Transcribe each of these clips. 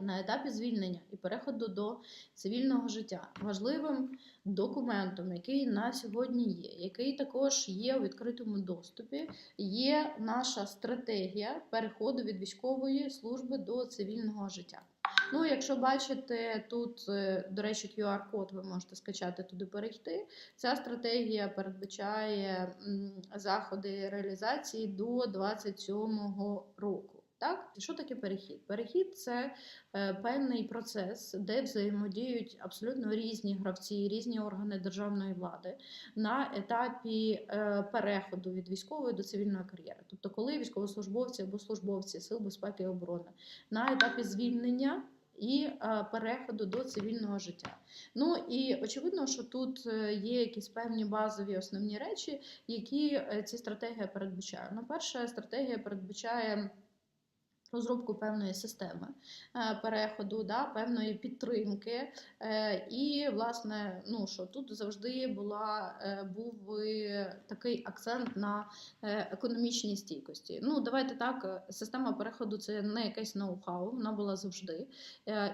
на етапі звільнення і переходу до цивільного життя важливим документом, який на сьогодні є, який також є у відкритому доступі, є наша стратегія переходу від військової служби до цивільного життя. Ну, якщо бачите, тут, е, до речі, QR-код ви можете скачати туди перейти. Ця стратегія передбачає заходи реалізації до 27-го року. Так, що таке перехід? Перехід це е, певний процес, де взаємодіють абсолютно різні гравці, різні органи державної влади на етапі е, переходу від військової до цивільної кар'єри. Тобто, коли військовослужбовці або службовці сил безпеки і оборони на етапі звільнення. І е, переходу до цивільного життя. Ну і очевидно, що тут є якісь певні базові основні речі, які ці стратегія передбачає. Ну, перша стратегія передбачає розробку певної системи е, переходу, да, певної підтримки. Е, І, власне, ну що тут завжди була, е, був такий акцент на економічній стійкості. Ну, давайте так, система переходу це не якесь ноу-хау, вона була завжди.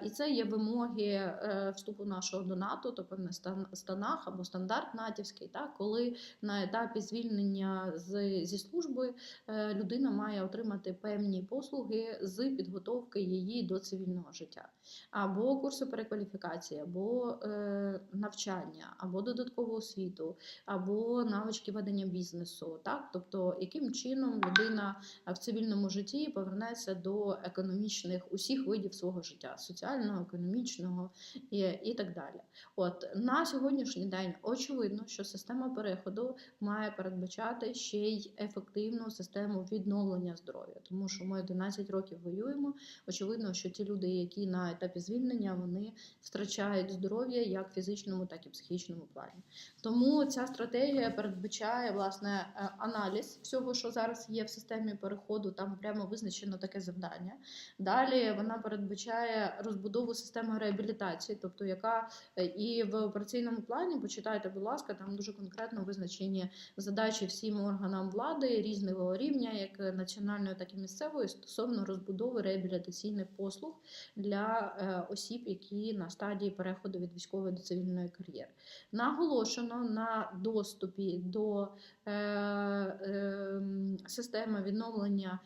І це є вимоги вступу нашого до НАТО, тобто стан- станах або стандарт натівський, так, коли на етапі звільнення з, зі служби людина має отримати певні послуги з підготовки її до цивільного життя, або курси перекваліфікації, або е, навчання, або додаткову освіту, або навички ведення бізнесу. Так, тобто, яким чином людина в цивільному житті повернеться до економічних усіх видів свого життя соціального, економічного і, і так далі. От на сьогоднішній день очевидно, що система переходу має передбачати ще й ефективну систему відновлення здоров'я, тому що ми 11 років воюємо. Очевидно, що ті люди, які на етапі звільнення, вони втрачають здоров'я як фізичному, так і психічному плані. Тому ця стратегія передбачає власне е, аналіз всього, що зараз є в системі переходу. Там прямо визначено таке завдання. Далі вона передбачає розбудову системи реабілітації, тобто яка е, і в операційному плані, почитайте, будь ласка, там дуже конкретно визначені задачі всім органам влади різного рівня, як національної, так і місцевої, стосовно розбудови реабілітаційних послуг для е, осіб, які на стадії переходу від військової до цивільної кар'єри. Наголошено на доступі до е, е, системи відновлення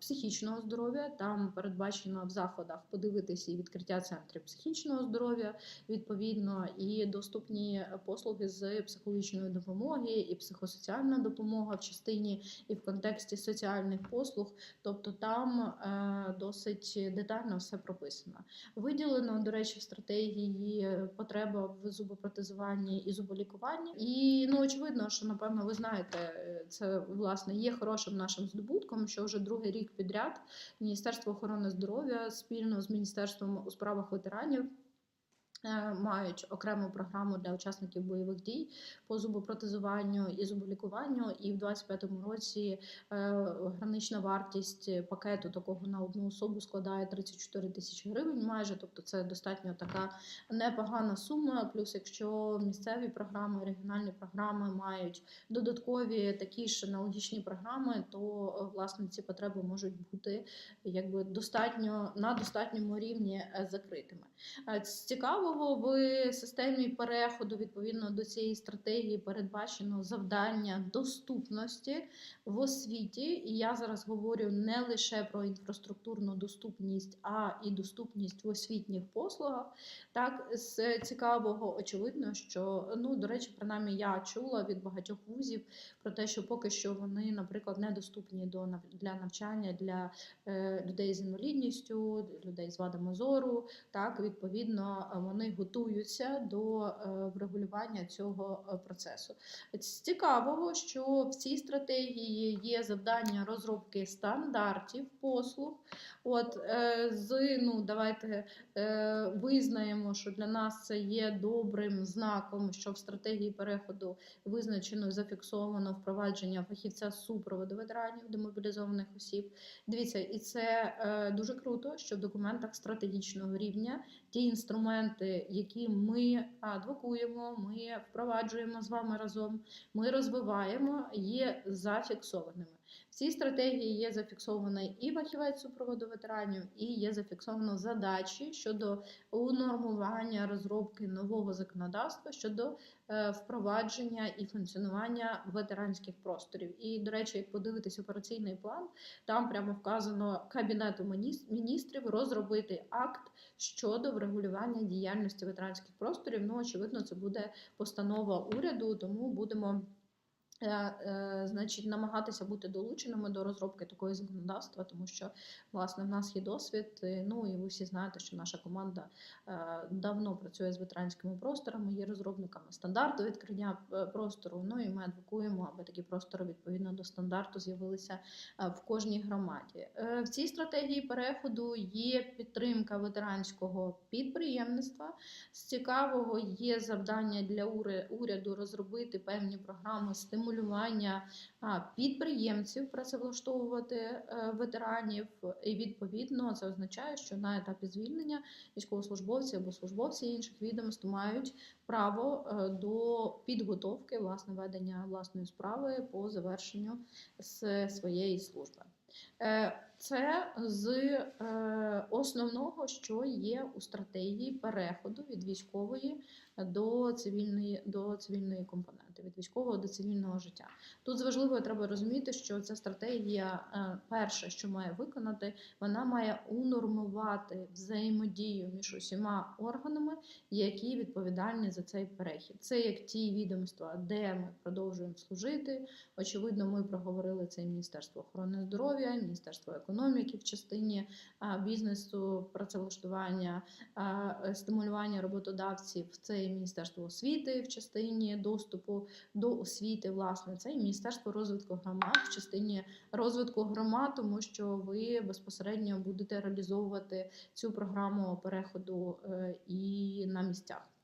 психічного здоров'я. Там передбачено в заходах подивитися і відкриття центрів психічного здоров'я, відповідно, і доступні послуги з психологічної допомоги, і психосоціальна допомога в частині і в контексті соціальних послуг. Тобто там е, досить детально все прописано. Виділено, до речі, в стратегії потреба в зубопротезуванні і зуболікуванні. І ну очевидно, що напевно ви знаєте, е, це власне є хорошим нашим здобутком, що вже другий рік підряд Міністерство охорони здоров'я спільно з Міністерством у справах ветеранів. Мають окрему програму для учасників бойових дій по зубопротезуванню і зуболікуванню, і в 2025 році е, гранична вартість пакету такого на одну особу складає 34 тисячі гривень, майже тобто це достатньо така непогана сума. Плюс, якщо місцеві програми, регіональні програми мають додаткові такі ж аналогічні програми, то е, власне ці потреби можуть бути якби достатньо на достатньому рівні е, закритими. Е, З в системі переходу відповідно до цієї стратегії передбачено завдання доступності в освіті. І я зараз говорю не лише про інфраструктурну доступність, а і доступність в освітніх послугах. Так, з цікавого, очевидно, що ну до речі, принаймні я чула від багатьох вузів про те, що поки що вони, наприклад, недоступні до для навчання для е, людей з інвалідністю, людей з вадами зору. Так, відповідно, е, вони готуються до е, врегулювання цього е, процесу. Цікавого, що в цій стратегії є завдання розробки стандартів послуг. От е, з ну давайте визнаємо, що для нас це є добрим знаком, що в стратегії переходу визначено і зафіксовано впровадження фахівця супроводу ветеранів демобілізованих осіб. Дивіться, і це дуже круто, що в документах стратегічного рівня ті інструменти, які ми адвокуємо, ми впроваджуємо з вами разом, ми розвиваємо, є зафіксованими. В цій стратегії є зафіксований і фахівець супроводу ветеранів, і є зафіксовано задачі щодо унормування розробки нового законодавства щодо е, впровадження і функціонування ветеранських просторів. І, до речі, як подивитись операційний план, там прямо вказано Кабінету міністрів розробити акт щодо врегулювання діяльності ветеранських просторів. Ну, очевидно, це буде постанова уряду, тому будемо. Е, е, Значить, намагатися бути долученими до розробки такої законодавства, тому що власне в нас є досвід. Ну і ви всі знаєте, що наша команда е, давно працює з ветеранськими просторами, є розробниками стандарту відкриття простору. Ну і ми адвокуємо, аби такі простори відповідно до стандарту з'явилися в кожній громаді. В цій стратегії переходу є підтримка ветеранського підприємництва. З цікавого є завдання для уряду розробити певні програми стимулювання а, підприємців працевлаштовувати е, ветеранів. І відповідно це означає, що на етапі звільнення військовослужбовці або службовці інших відомств мають право е, до підготовки власне ведення власної справи по завершенню своєї служби. Е, Це з е, основного, що є у стратегії переходу від військової до цивільної до цивільної компоненти, від військового до цивільного життя. Тут з важливою треба розуміти, що ця стратегія е, перше, що має виконати, вона має унормувати взаємодію між усіма органами, які відповідальні за цей перехід. Це як ті відомства, де ми продовжуємо служити. Очевидно, ми проговорили це Міністерство охорони здоров'я, Міністерство економіки в частині бізнесу, працевлаштування, е, стимулювання роботодавців. Це і Міністерство освіти в частині доступу до освіти. Власне, це і Міністерство розвитку громад в частині розвитку громад, тому що ви безпосередньо будете реалізовувати цю програму переходу е, і на місцях.